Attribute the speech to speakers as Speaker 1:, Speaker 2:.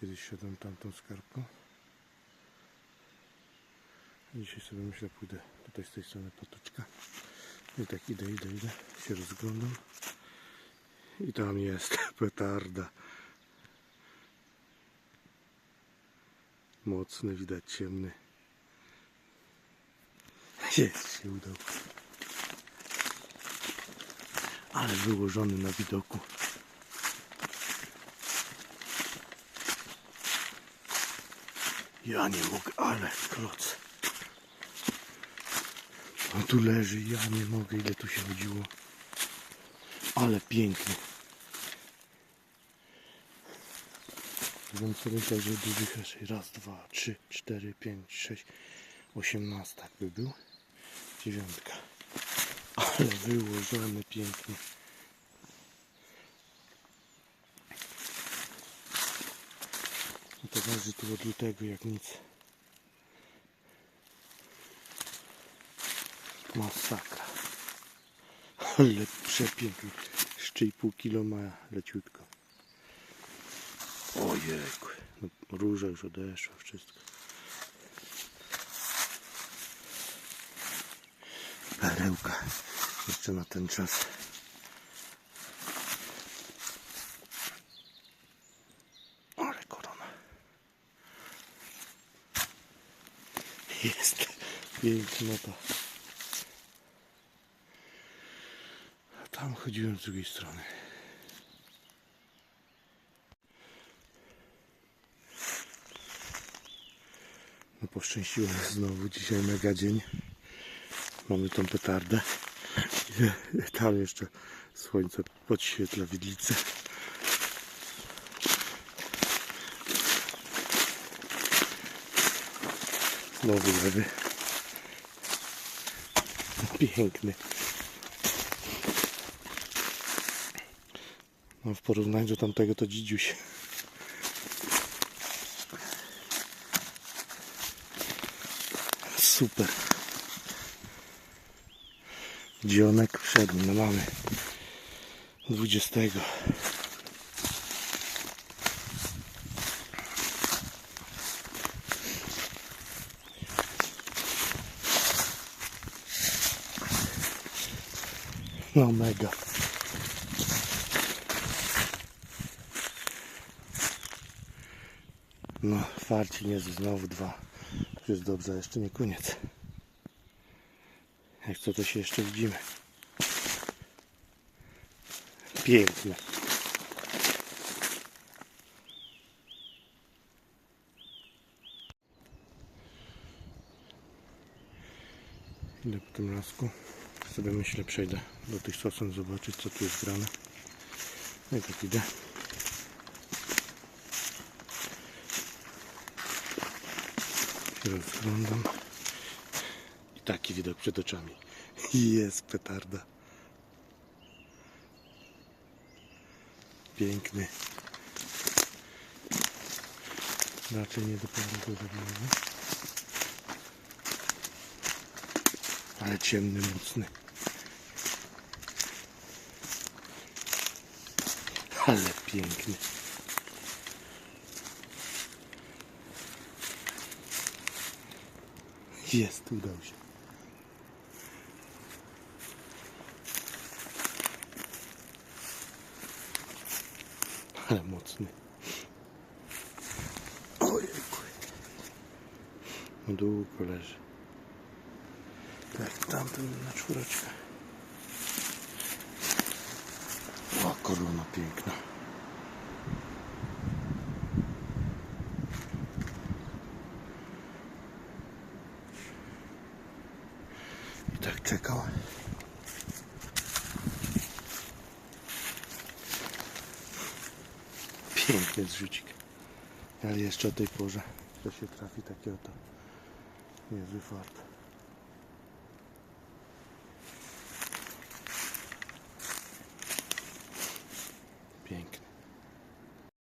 Speaker 1: Kiedyś szedłem tamtą skarpą. Dzisiaj sobie myślę pójdę tutaj z tej strony patoczka. I tak idę, idę, idę, się rozglądam. I tam jest petarda. Mocny, widać ciemny. Jest, się udał. Ale wyłożony na widoku. Ja nie mogę, ale kloc. On tu leży, ja nie mogę, ile tu się chodziło. Ale piękny. Bym sobie powiedział, że dużych raczej. Raz, dwa, trzy, cztery, pięć, sześć, osiemnastak by był. Dziewiątka. Ale wyłożony pięknie. To waży tu od lutego jak nic. Masakra. Ale przepiękny. Jeszcze i pół kilo ma leciutko. Ojejku. No, róża już odeszła, wszystko. Perełka. Jeszcze na ten czas. Jest pięknota. A tam chodziłem z drugiej strony. No poszczęściło nas znowu dzisiaj mega dzień. Mamy tą petardę. Tam jeszcze słońce podświetla widlicę. Znowu lewy. Piękny. No w porównaniu do tamtego to dzidziuś. Super. Dzionek przedni, no mamy 20. No mega. No, farci nie znowu dwa. To jest dobrze, jeszcze nie koniec. Jak co, to się jeszcze widzimy. Piękne. Idę po tym lasku. Sobie myślę, przejdę do tych sosen, zobaczyć co tu jest grane. No i tak idę. Się rozglądam. I taki widok przed oczami. Jest petarda. Piękny. Raczej nie dopiero go zabrałem. Ale ciemny, mocny. Ale piękny. Jest, udał się. Ale mocny. Ojejku. Długo leży. Tamten na czwóreczkę. O, korona piękna. I tak czekał. Piękny zrzucik. Ale jeszcze o tej porze, to się trafi takie oto niezły fart.